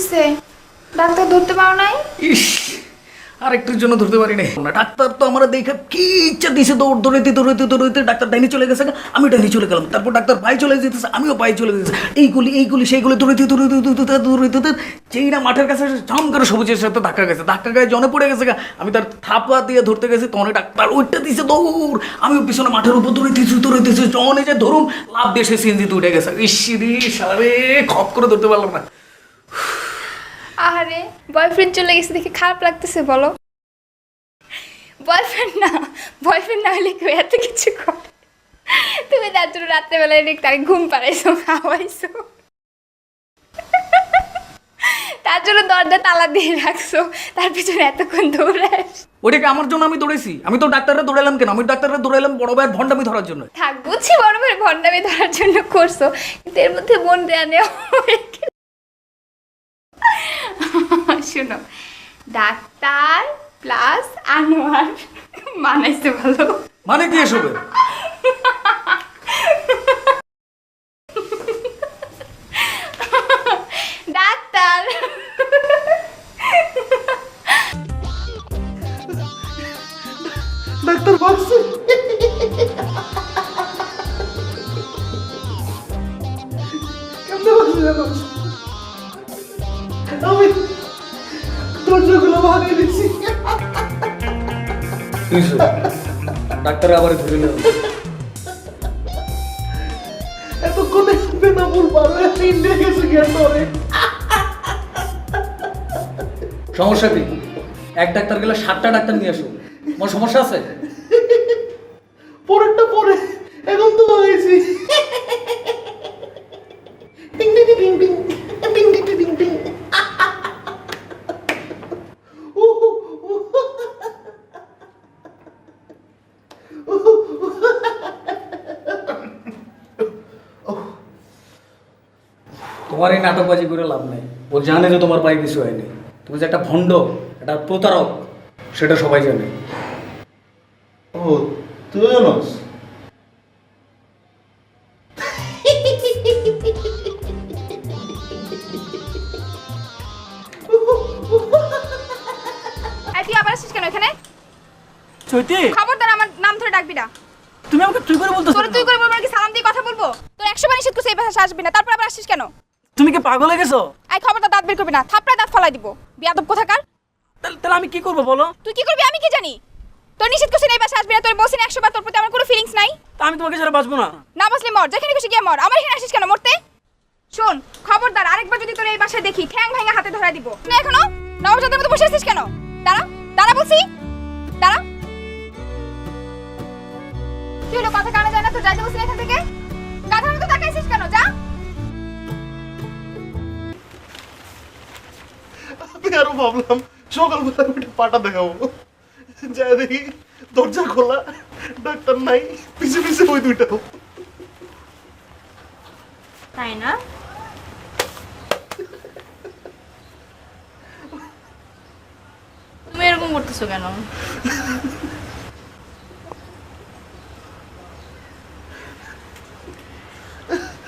হয়েছে ডাক্তার ধরতে পারো নাই? ইস আর একটুর জন্য ধরতে পারি নাই। না ডাক্তার তো আমার দেখে কি ইচ্ছা দিছে দৌড় দৌড়াইতে দৌড়াইতে দৌড়াইতে, ডাক্তার ডাইনি চলে গেছে আমি ডাইনি চলে গেলাম। তারপর ডাক্তার ভাই চলে যেতেছে, আমিও ভাই চলে যেতেছে। এইগুলি এইগুলি সেইগুলি দৌড়াইতে দৌড়াইতে দৌড়াইতে দৌড়াইতে যেই না মাঠের কাছে ঝম করে সবুজের সাথে ধাক্কা গেছে ধাক্কা গায়ে জনে পড়ে গেছে। আমি তার থাপা দিয়ে ধরতে গেছি তখন ডাক্তার ওইটা দিছে দৌড়। আমি পিছনে মাঠের উপর দৌড়াইতেছি দৌড়াইতেছি জনে যে ধরুন লাভ দিয়ে সে সিএনজিতে উঠে গেছে ইসিরি সারে খপ করে ধরতে পারলাম না। আরে বয়ফ্রেন্ড চলে গেছে দেখে খারাপ লাগতেছে বলো। বয়ফ্রেন্ড না বয়ফ্রেন্ড না হলে কেউ এত কিছু করে। তুমি তার জন্য রাত্রেবেলায় রেখে তাকে ঘুম পাড়াইছো খাওয়াইছো। তার জন্য দরজা তালা দিয়ে রাখছো তার পিছনে এতক্ষণ দৌড়াস ওইটাকে আমার জন্য আমি দৌড়েছি আমি তো ডাক্তারে দৌড়ালাম কেন? আমি ডাক্তারে দৌড়ালাম বড় ভাইয়ের ভণ্ডামি ধরার জন্য। থাক বুঝছি বড় ভাই ভণ্ডামি ধরার জন্য করছ কিন্তু এর মধ্যে মন দেয়া নেওয়া হয়ে গেল। শোনো। ডাক্তার প্লাস আনোয়ার মানাইছে ভালো মানে কি এসবে? ডাক্তার। ডাক্তার কেমনে ভাবছে ডাক্তার আবার ধরে নিল এতক্ষণে বেনামুল পারবে ইন্ডিয়া গেছে সমস্যা কি? এক ডাক্তার গেলে সাতটা ডাক্তার নিয়ে আসো। আমার সমস্যা আছে? তোমার এই নাটকবাজি করে লাভ নাই। ও জানে যে তোমার পায়ে কিছু হয়নি। তুমি যে একটা ভণ্ড একটা প্রতারক সেটা সবাই জানে। ও তুই জানোস? তুই আবার আসিস কেন এখানে? চৈতি! খবরদার আমার নাম ধরে ডাকবি না। তুমি আমাকে তুই করে বলতেছো তোর তুই করে বলব নাকি সালাম দিয়ে কথা বলব? তোর একশো বার নিষেধ করছে এই ভাষা আসবি না। তারপর আবার আসিস কেন? তুমি কি পাগল হয়ে গেছো? আই খবরদার দাঁত বের করবি না থাপড়ায় দাঁত ফলাই দিব। বিয়াদব কোথাকার? তাহলে তাহলে আমি কি করব বলো? তুই কি করবি আমি কি জানি? তোর নিষেধ করছে এই ভাষা আসবি না তোর বসিন একশো বার তোর প্রতি আমার কোনো ফিলিংস নাই। তা আমি তোমাকে ছাড়া বাঁচবো না। না বসলে মর যেখানে খুশি গিয়ে মর। আমার এখানে আসিস কেন মরতে? শোন খবরদার আরেকবার যদি তোর এই বাসায় দেখি ঠ্যাং ভাঙা হাতে ধরা দিব। না এখনও নবজাতের মতো বসে আছিস কেন? দাঁড়া দাঁড়া বলছি। দাঁড়া। কি হলো কথা কানে যায় না? তো যাইতে বলছি এখান থেকে? গাধার মতো তাকাইছিস কেন? যা। আমি ভাবলাম সকালবেলা আমি একটা পাটা দেখাবো। যাই দেখি দরজা খোলা ডাক্তার নাই পিছে পিছে ওই দুইটা। তাই না? তুমি এরকম করতেছো কেন?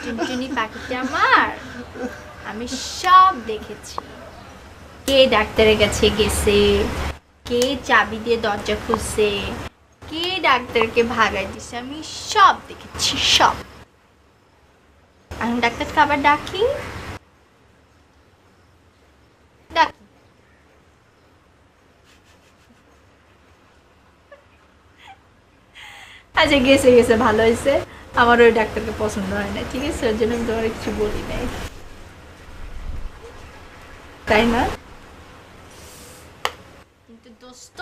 টুনটুনি পাখিটা আমার। আমি সব দেখেছি। কে ডাক্তারের কাছে গেছে? কে চাবি দিয়ে দরজা খুলছে? কে ডাক্তারকে ভাগাই দিছে? আমি সব দেখেছি, সব। আমি ডাক্তারকে আবার ডাকি? আচ্ছা গেছে গেছে, ভালো হয়েছে। আমার ওই ডাক্তারকে পছন্দ হয় না, ঠিক আছে? ওর জন্য আমি তোমার কিছু বলি নাই। তাই না? দোস্ত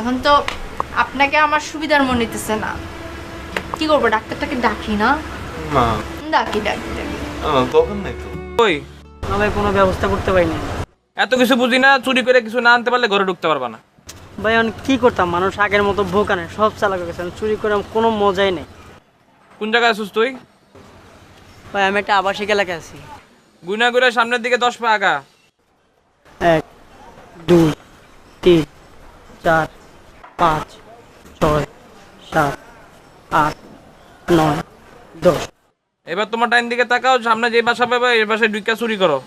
এখন তো আপনাকে আমার সুবিধার মনে নিতেছে না। কি করব ডাক্তারটাকে ডাকি না? না ডাকি ডাকি ডাকি। দরকার নাই তো? ওই ভাই কোনো ব্যবস্থা করতে পারিনি এত কিছু বুঝি না চুরি করে কিছু না আনতে পারলে ঘরে ঢুকতে পারবা না। ভাই আমি কি করতাম? মানুষ আগের মতো ভোকানে সব চালাক গেছে আমি চুরি করে কোনো মজাই নেই। কোন জায়গায় আছিস তুই? ভাই আমি একটা আবাসিক এলাকায় আছি। গুনা গুনা সামনের দিকে দশ পা আগা। এক দুই তিন, চার, পাঁচ, ছয়, সাত, আট, নয়, দশ। এবার তোমার টাইম দিকে তাকাও, সামনে যে বাসা পাবে, এই বাসায় ঢুকা চুরি করো।